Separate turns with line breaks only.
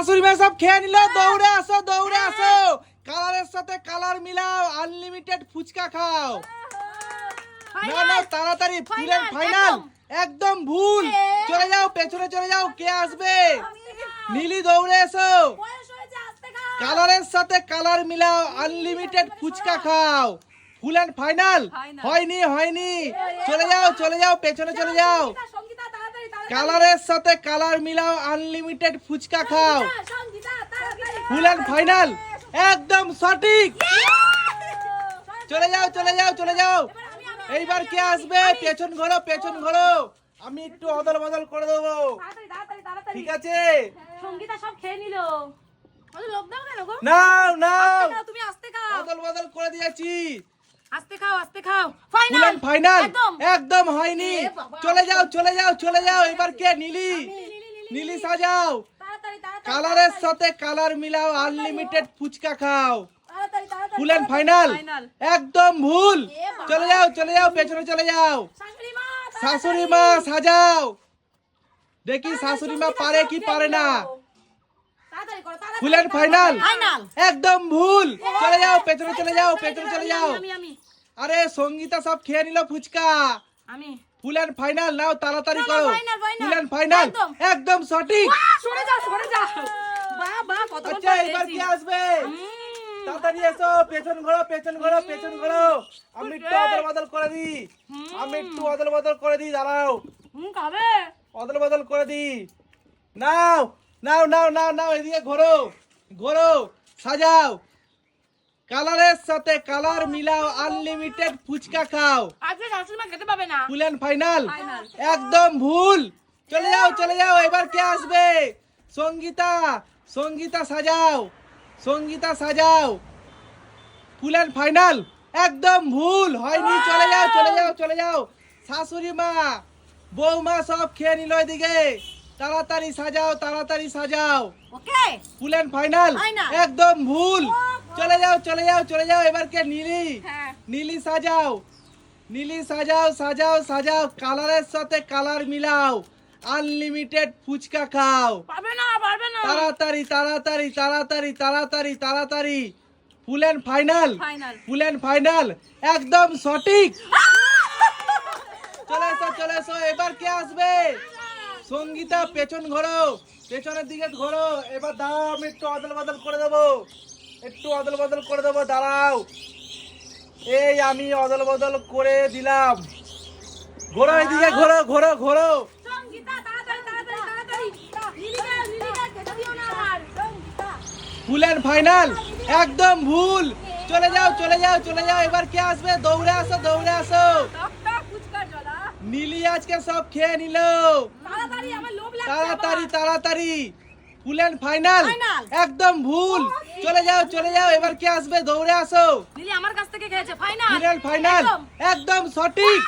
শাশুড়ি মা সব খেয়ে নিল দৌড়ে আসো দৌড়ে আসো। কালারের সাথে কালার মিলাও আনলিমিটেড ফুচকা খাও। না না তাড়াতাড়ি ফুলের ফাইনাল একদম ভুল। চলে যাও পেছনে চলে যাও কে আসবে? নীলি দৌড়ে এসো। কালারের সাথে কালার মিলাও আনলিমিটেড ফুচকা খাও। ফুল এন্ড ফাইনাল হয়নি হয়নি। চলে যাও চলে যাও পেছনে চলে যাও। কালারের সাথে কালার মিলাও আনলিমিটেড ফুচকা খাও। ফুল ফাইনাল একদম সঠিক। চলে যাও চলে যাও চলে যাও। এইবার কে আসবে? পেছন ঘোরো পেছন ঘোরো। আমি একটু অদল বদল করে দেবো। ঠিক আছে?
সঙ্গীতা সব খেয়ে নিল।
নাও নাও,
তুমি আস্তে খাও।
অদল বদল করে দিয়েছি।
আস্তে খাও আস্তে খাও। ফাইনাল
ফাইনাল
একদম!
একদম হয়নি! চলে যাও চলে যাও চলে যাও! এবার কে? নীলি! নীলি সাজাও! কালারের সাথে কালার মিলাও আনলিমিটেড ফুচকা খাও! ফুল এন্ড ফাইনাল একদম ভুল! চলে যাও চলে যাও পেছনে চলে যাও!
শাশুড়ি মা
সাজাও! দেখি শাশুড়ি মা পারে কি পারে না?
তাড়াতাড়ি করো তাড়াতাড়ি
ফুল এন্ড ফাইনাল একদম ভুল। চলে যাও পেছনে চলে যাও পেছনে চলে যাও। আরে সঙ্গীতা সব খেয়ে নিল ফুচকা।
আমি।
ফুল এন্ড ফাইনাল নাও তাড়াতাড়ি করো। ফুল এন্ড ফাইনাল
একদম।
সঠিক।
সরে যাও সরে যাও। বাহ বাহ কত
আচ্ছা এবার কি আসবে? তাড়াতাড়ি এসো পেছন ঘোরো পেছন ঘোরো পেছন ঘোরো। আমি একটু অদল বদল করে দিই। আমি একটু অদল বদল করে দিই দাঁড়াও।
হুম খাবে।
অদল বদল করে দিই। নাও নাও নাও নাও নাও এদিকে ঘোরো ঘোরো সাজাও। কালারের সাথে কালার মিলাও আনলিমিটেড ফুচকা খাও।
আজকে শাশুড়ি খেতে পাবে না।
Full and final. একদম ভুল। চলে যাও চলে যাও এবার কে আসবে? সঙ্গীতা সঙ্গীতা সাজাও সঙ্গীতা সাজাও। Full and final. একদম ভুল হয়নি চলে যাও চলে যাও চলে যাও। শাশুড়ি মা বৌমা সব খেয়ে নিল এদিকে। তাড়াতাড়ি সাজাও তাড়াতাড়ি সাজাও।
ওকে?
ফুল এন্ড ফাইনাল একদম ভুল। চলে যাও চলে যাও চলে যাও। এবার কে? নীলি।
হ্যাঁ।
নীলি সাজাও। নীলি সাজাও সাজাও সাজাও। কালারের সাথে কালার মিলাও। আনলিমিটেড ফুচকা খাও।
পারবে না পারবে না।
তাড়াতাড়ি তাড়াতাড়ি তাড়াতাড়ি তাড়াতাড়ি তাড়াতাড়ি। Full and final
final
full and final একদম সঠিক। চলে এসো চলে এসো। এবার কে আসবে? সঙ্গীতা পেছন ঘোরো পেছনের দিকে ঘোরো এবার দাঁড়াও আমি একটু অদল বদল করে দেবো একটু অদল বদল করে দেবো দাঁড়াও। এই আমি অদল বদল করে দিলাম। ঘোরো এদিকে ঘোরো ঘোরো ঘোরো। এন্ড ফাইনাল একদম ভুল। চলে যাও চলে যাও চলে যাও। এবার কে আসবে? দৌড়ে আসো দৌড়ে আসো। নীলি আজকে সব খেয়ে নিল।
তাড়াতাড়ি
তাড়াতাড়ি। ফুল এন্ড ফাইনাল একদম ভুল। চলে যাও চলে যাও এবার কে আসবে? দৌড়ে আসো।
নীলি আমার কাছ থেকে খেয়েছে। ফাইনাল
ফাইনাল
একদম।
সঠিক।